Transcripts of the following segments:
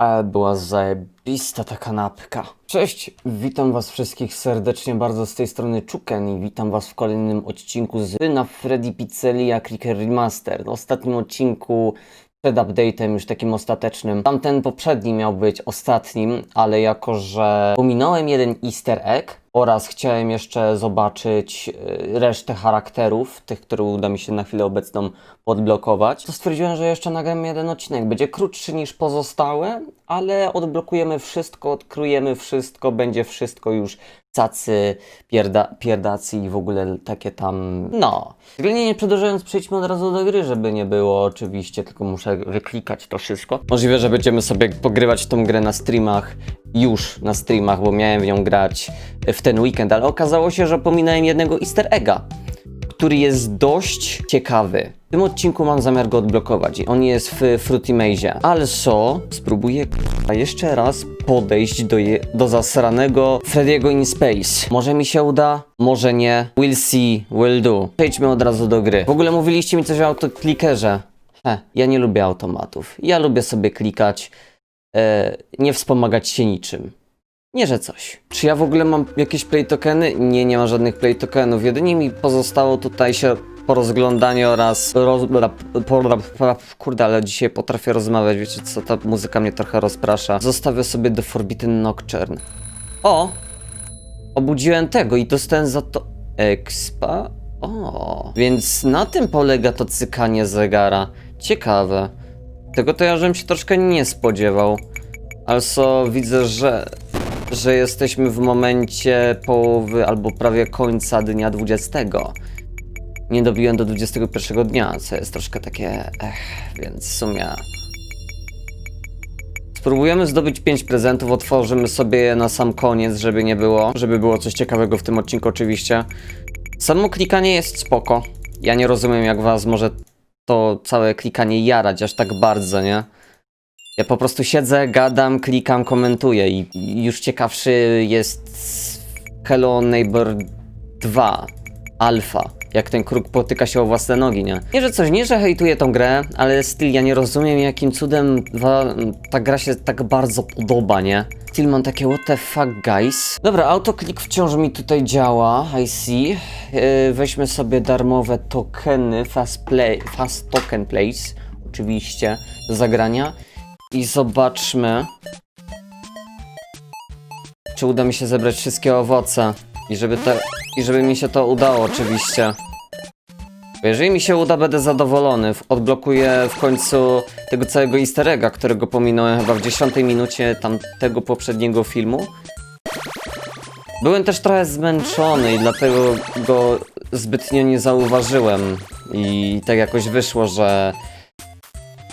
Ale była zajebista ta kanapka. Cześć, witam was wszystkich serdecznie bardzo z tej strony Chuken i witam was w kolejnym odcinku z na Freddy Pizzeria Clicker Remaster. W ostatnim odcinku przed update'em już takim ostatecznym. Tamten poprzedni miał być ostatnim, ale jako, że pominąłem jeden easter egg oraz chciałem jeszcze zobaczyć y, resztę charakterów, tych, które uda mi się na chwilę obecną podblokować, to stwierdziłem, że jeszcze nagram jeden odcinek. Będzie krótszy niż pozostałe, ale odblokujemy wszystko, odkryjemy wszystko, będzie wszystko już cacy, pierda, pierdacy i w ogóle takie tam, no. Względnie nie przedłużając, przejdźmy od razu do gry, żeby nie było oczywiście, tylko muszę wyklikać to wszystko. Możliwe, że będziemy sobie pogrywać tą grę na streamach, już na streamach, bo miałem w nią grać w ten weekend, ale okazało się, że pominąłem jednego easter egga który jest dość ciekawy. W tym odcinku mam zamiar go odblokować on jest w Fruity Maze. Also, spróbuję jeszcze raz podejść do, je, do zasranego Freddy'ego in Space. Może mi się uda, może nie. We'll see, will do. Przejdźmy od razu do gry. W ogóle mówiliście mi coś o autoklikerze. He, ja nie lubię automatów. Ja lubię sobie klikać, e, nie wspomagać się niczym. Nie, że coś. Czy ja w ogóle mam jakieś play tokeny? Nie, nie mam żadnych play tokenów. Jedynie mi pozostało tutaj się po rozglądaniu oraz roz... Kurde, ale dzisiaj potrafię rozmawiać, wiecie co, ta muzyka mnie trochę rozprasza. Zostawię sobie The Forbidden Nocturne. O! Obudziłem tego i dostałem za to expa. O, więc na tym polega to cykanie zegara. Ciekawe. Tego to ja żebym się troszkę nie spodziewał. Also widzę, że, że jesteśmy w momencie połowy albo prawie końca dnia 20. Nie dobiłem do 21 dnia, co jest troszkę takie ech, więc w sumie... Spróbujemy zdobyć 5 prezentów, otworzymy sobie je na sam koniec, żeby nie było, żeby było coś ciekawego w tym odcinku oczywiście. Samo klikanie jest spoko. Ja nie rozumiem jak was może to całe klikanie jarać aż tak bardzo, nie? Ja po prostu siedzę, gadam, klikam, komentuję i już ciekawszy jest Hello Neighbor 2 Alpha. Jak ten kruk potyka się o własne nogi, nie? Nie, że coś, nie, że hejtuję tą grę, ale styl, ja nie rozumiem jakim cudem wa- ta gra się tak bardzo podoba, nie? Styl mam takie what the fuck guys. Dobra, autoklik wciąż mi tutaj działa, I see. Yy, weźmy sobie darmowe tokeny, fast play, fast token place, oczywiście, do zagrania. I zobaczmy, czy uda mi się zebrać wszystkie owoce. I żeby, te, I żeby mi się to udało, oczywiście. Bo jeżeli mi się uda, będę zadowolony. Odblokuję w końcu tego całego easter egga, którego pominąłem chyba w 10 minucie tamtego poprzedniego filmu. Byłem też trochę zmęczony i dlatego go zbytnio nie zauważyłem. I tak jakoś wyszło, że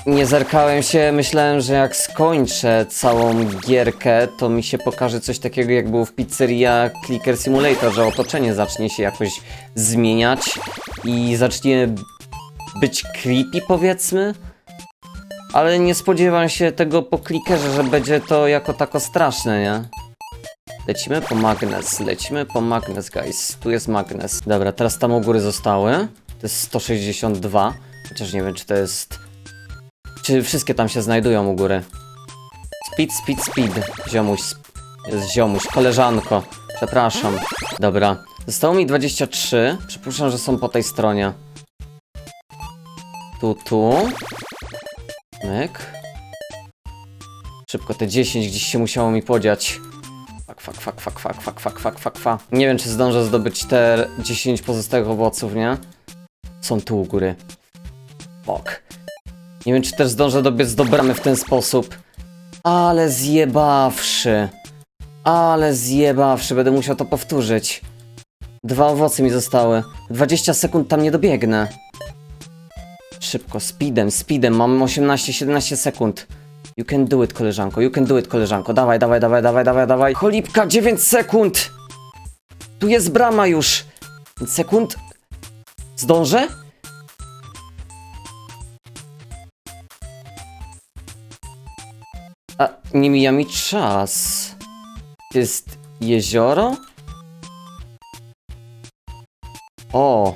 nie zerkałem się, myślałem, że jak skończę całą gierkę, to mi się pokaże coś takiego jak było w pizzeria Clicker Simulator, że otoczenie zacznie się jakoś zmieniać i zacznie być creepy powiedzmy. Ale nie spodziewam się tego po klikerze, że będzie to jako tako straszne, nie? Lecimy po magnes, lecimy po magnes, guys. Tu jest magnes. Dobra, teraz tam u góry zostały. To jest 162. Chociaż nie wiem, czy to jest czy wszystkie tam się znajdują u góry? Speed, speed, speed. Ziomuś, ziomuś, koleżanko. Przepraszam. Dobra. Zostało mi 23. Przypuszczam, że są po tej stronie. Tu, tu. Myk. Szybko te 10 gdzieś się musiało mi podziać. Fak, fak, fak, fak, fak, fak, fak, fak, fak, fak. Nie wiem, czy zdążę zdobyć te 10 pozostałych owoców, nie? Są tu u góry. Fok. Nie wiem, czy też zdążę dobiec do bramy w ten sposób. Ale zjebawszy. Ale zjebawszy. Będę musiał to powtórzyć. Dwa owoce mi zostały. 20 sekund tam nie dobiegnę. Szybko, speedem, speedem. Mam 18-17 sekund. You can do it, koleżanko. You can do it, koleżanko. Dawaj, dawaj, dawaj, dawaj, dawaj, dawaj. Cholipka, 9 sekund! Tu jest brama już. 5 sekund. Zdążę? A, nie mija mi czas. Jest jezioro? O.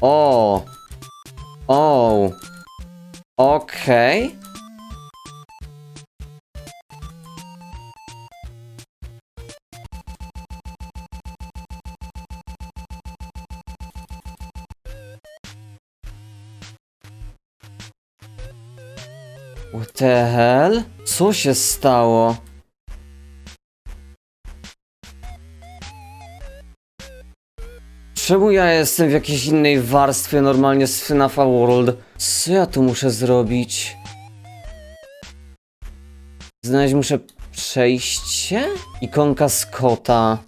O. O. Okej. Okay. What the hell? Co się stało? Czemu ja jestem w jakiejś innej warstwie normalnie z FNAFa World? Co ja tu muszę zrobić? Znaleźć muszę przejście? Ikonka Scotta.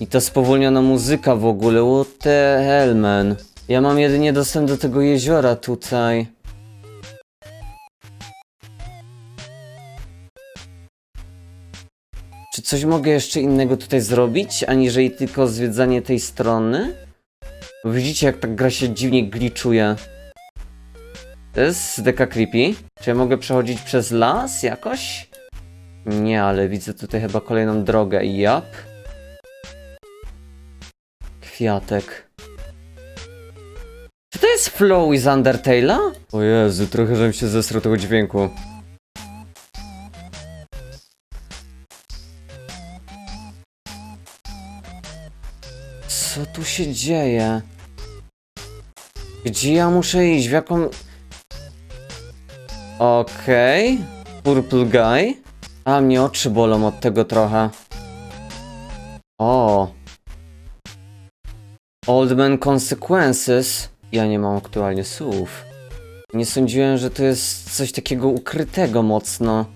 I to spowolniona muzyka w ogóle, what the hell man. Ja mam jedynie dostęp do tego jeziora tutaj. Coś mogę jeszcze innego tutaj zrobić, aniżeli tylko zwiedzanie tej strony? Bo Widzicie jak ta gra się dziwnie gliczuje. To jest deka creepy. Czy ja mogę przechodzić przez las jakoś? Nie, ale widzę tutaj chyba kolejną drogę. Jap. Kwiatek. Czy to jest flow z Undertale'a? O Jezu, trochę żebym się zesrał tego dźwięku. Co tu się dzieje? Gdzie ja muszę iść? W jaką... Okej. Purple Guy. A, mnie oczy bolą od tego trochę. O. Old Man Consequences. Ja nie mam aktualnie słów. Nie sądziłem, że to jest coś takiego ukrytego mocno.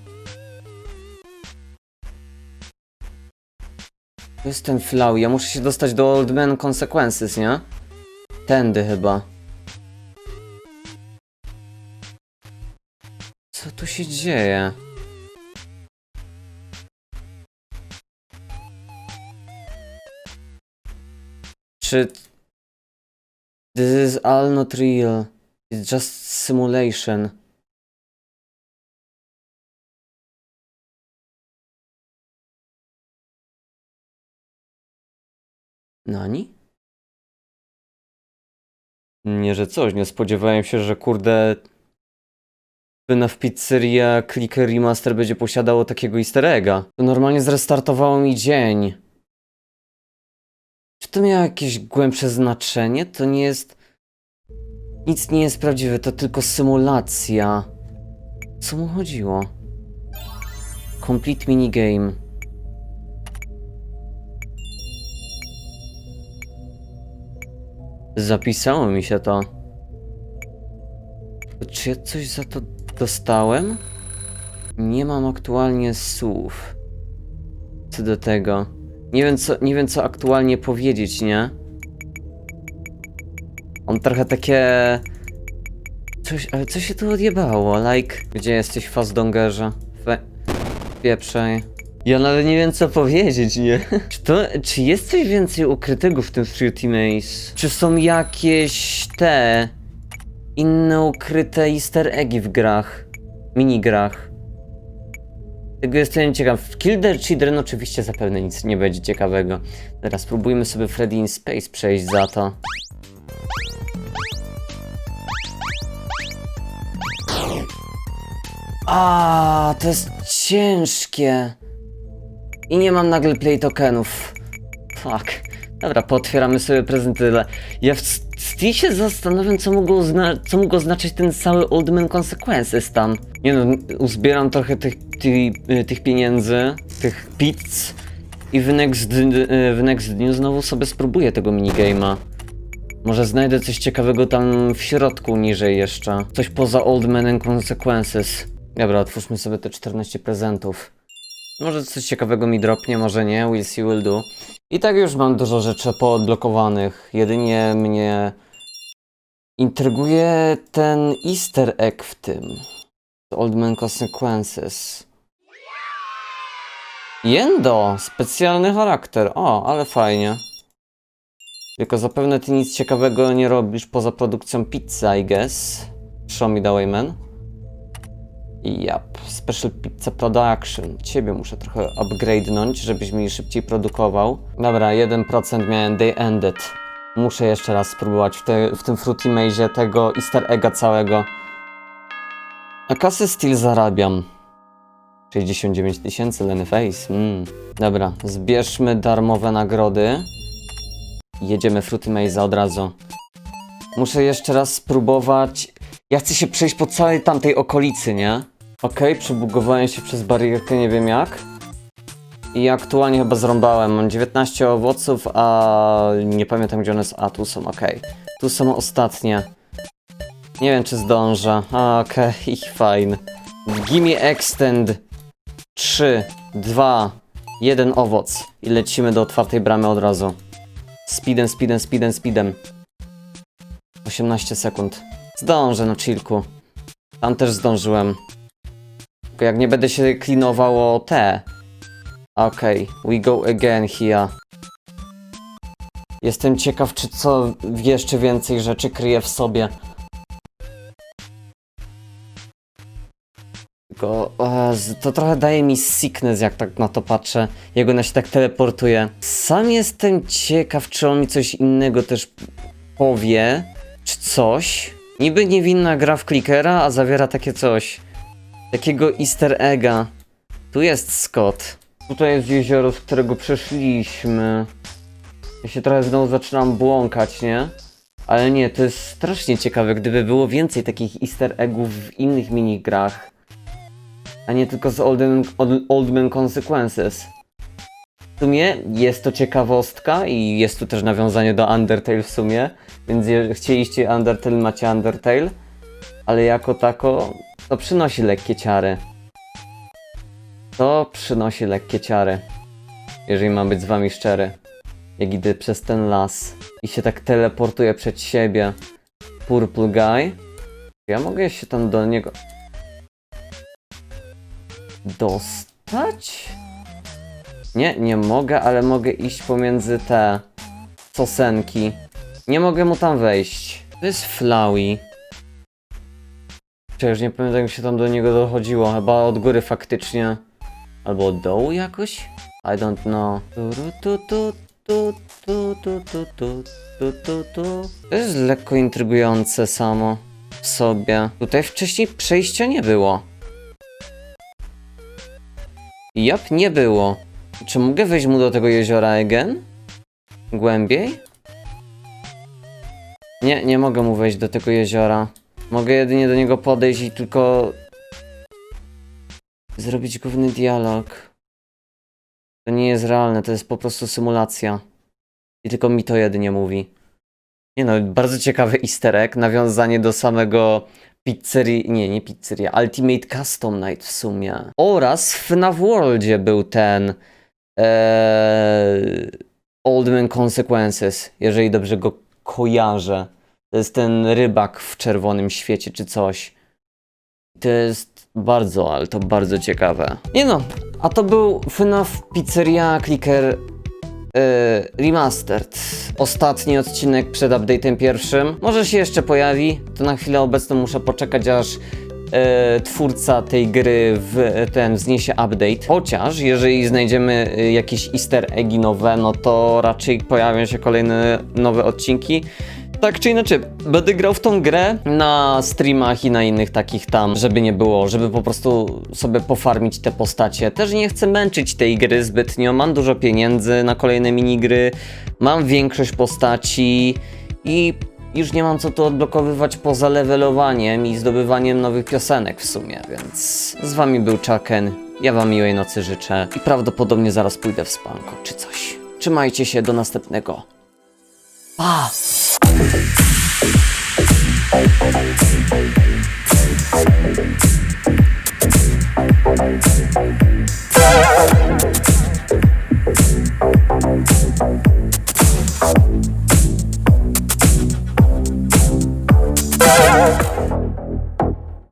To jest ten flow. Ja muszę się dostać do Old Man Consequences, nie? Tędy chyba. Co tu się dzieje? Czy... This is all not real. It's just simulation. Nani? Nie, że coś, nie spodziewałem się, że kurde... w Pizzeria Clicker Remaster będzie posiadało takiego easter egga. To normalnie zrestartowało mi dzień. Czy to miało jakieś głębsze znaczenie? To nie jest... Nic nie jest prawdziwe, to tylko symulacja. Co mu chodziło? Complete minigame. Zapisało mi się to. Czy ja coś za to dostałem? Nie mam aktualnie słów. Co do tego. Nie wiem co, nie wiem co aktualnie powiedzieć, nie? On trochę takie... Coś, ale co się tu odjebało? Like... Gdzie jesteś, Fazdongerze? Fe... Pieprzej. Ja nawet nie wiem co powiedzieć, nie? Czy to... Czy jest coś więcej ukrytego w tym Fruity Maze? Czy są jakieś te... Inne ukryte easter eggi w grach? Minigrach? Tego jestem ciekaw. W Kill the Children oczywiście zapewne nic nie będzie ciekawego. Teraz spróbujmy sobie Freddy in Space przejść za to. A, to jest ciężkie. I nie mam nagle play tokenów. Fuck. Dobra, pootwieramy sobie prezenty. Ja w Steam się zastanawiam, co mogło, co mógł oznaczać ten cały Old Man Consequences tam. Nie no, uzbieram trochę tych, tych, tych pieniędzy, tych pizz i w next, w next dniu znowu sobie spróbuję tego minigame'a. Może znajdę coś ciekawego tam w środku niżej jeszcze. Coś poza Old Man and Consequences. Dobra, otwórzmy sobie te 14 prezentów. Może coś ciekawego mi dropnie, może nie, we'll see, will do. I tak już mam dużo rzeczy poodblokowanych. Jedynie mnie intryguje ten easter egg w tym. Old Man Consequences. Jendo! Specjalny charakter. O, ale fajnie. Tylko zapewne ty nic ciekawego nie robisz poza produkcją pizzy, I guess. Show me the way, man. Yep, Special Pizza Production. Ciebie muszę trochę upgrade'nąć, żebyś mi szybciej produkował. Dobra, 1% miałem Day Ended. Muszę jeszcze raz spróbować w, te, w tym Fruity Maze tego easter egga całego. A kasy still zarabiam. 69 tysięcy, Lenny Face. Mm. Dobra, zbierzmy darmowe nagrody. Jedziemy Fruity Maze od razu. Muszę jeszcze raz spróbować Ja chcę się przejść po całej tamtej okolicy, nie? Okej, przebugowałem się przez barierkę, nie wiem jak. I aktualnie chyba zrąbałem. Mam 19 owoców, a nie pamiętam gdzie one są. A tu są, okej. Tu są ostatnie. Nie wiem czy zdążę. Okej, fine. Gimme extend. 3, 2, 1 owoc. I lecimy do otwartej bramy od razu. Speedem, speedem, speedem, speedem. 18 sekund. Zdążę na chillku. Tam też zdążyłem. Tylko jak nie będę się klinowało te. Okej, we go again here. Jestem ciekaw, czy co jeszcze więcej rzeczy kryje w sobie. Tylko o, to trochę daje mi sickness, jak tak na to patrzę. Jak ona się tak teleportuje. Sam jestem ciekaw, czy on mi coś innego też powie, czy coś. Niby niewinna gra w clickera, a zawiera takie coś. Takiego easter egga. Tu jest Scott. Tutaj jest jezioro, z którego przeszliśmy. Ja się trochę znowu zaczynam błąkać, nie? Ale nie, to jest strasznie ciekawe, gdyby było więcej takich easter eggów w innych minigrach. A nie tylko z Oldman, Old- Oldman Consequences. W sumie jest to ciekawostka i jest tu też nawiązanie do Undertale w sumie. Więc jeżeli chcieliście Undertale, macie Undertale. Ale jako tako, to przynosi lekkie ciary. To przynosi lekkie ciary. Jeżeli mam być z wami szczery. Jak idę przez ten las i się tak teleportuję przed siebie. Purple Guy. Ja mogę się tam do niego... Dostać? Nie, nie mogę, ale mogę iść pomiędzy te sosenki. Nie mogę mu tam wejść. To jest Flowey. Czy już nie pamiętam jak się tam do niego dochodziło. Chyba od góry faktycznie. Albo od dołu jakoś? I don't know. To jest lekko intrygujące samo w sobie. Tutaj wcześniej przejścia nie było. Jap, nie było. Czy mogę wejść mu do tego jeziora again? Głębiej? Nie, nie mogę mu wejść do tego jeziora. Mogę jedynie do niego podejść i tylko... Zrobić główny dialog. To nie jest realne, to jest po prostu symulacja. I tylko mi to jedynie mówi. Nie no, bardzo ciekawy easter egg, nawiązanie do samego pizzerii, nie, nie pizzeria, Ultimate Custom Night w sumie. Oraz w FNAF Worldzie był ten ee, Old Man Consequences, jeżeli dobrze go kojarzę. To jest ten rybak w czerwonym świecie czy coś. To jest bardzo, ale to bardzo ciekawe. Nie no, a to był FNAF Pizzeria Clicker Yy, remastered. Ostatni odcinek przed update'em pierwszym. Może się jeszcze pojawi. To na chwilę obecną muszę poczekać, aż yy, twórca tej gry w, ten wzniesie update. Chociaż jeżeli znajdziemy yy, jakieś easter eggi nowe, no to raczej pojawią się kolejne nowe odcinki. Tak czy inaczej, będę grał w tą grę na streamach i na innych takich tam, żeby nie było, żeby po prostu sobie pofarmić te postacie. Też nie chcę męczyć tej gry zbytnio, mam dużo pieniędzy na kolejne minigry, mam większość postaci i już nie mam co tu odblokowywać poza levelowaniem i zdobywaniem nowych piosenek w sumie, więc z wami był Chucken, ja wam miłej nocy życzę i prawdopodobnie zaraz pójdę w spanko czy coś. Trzymajcie się, do następnego. Pa! Thank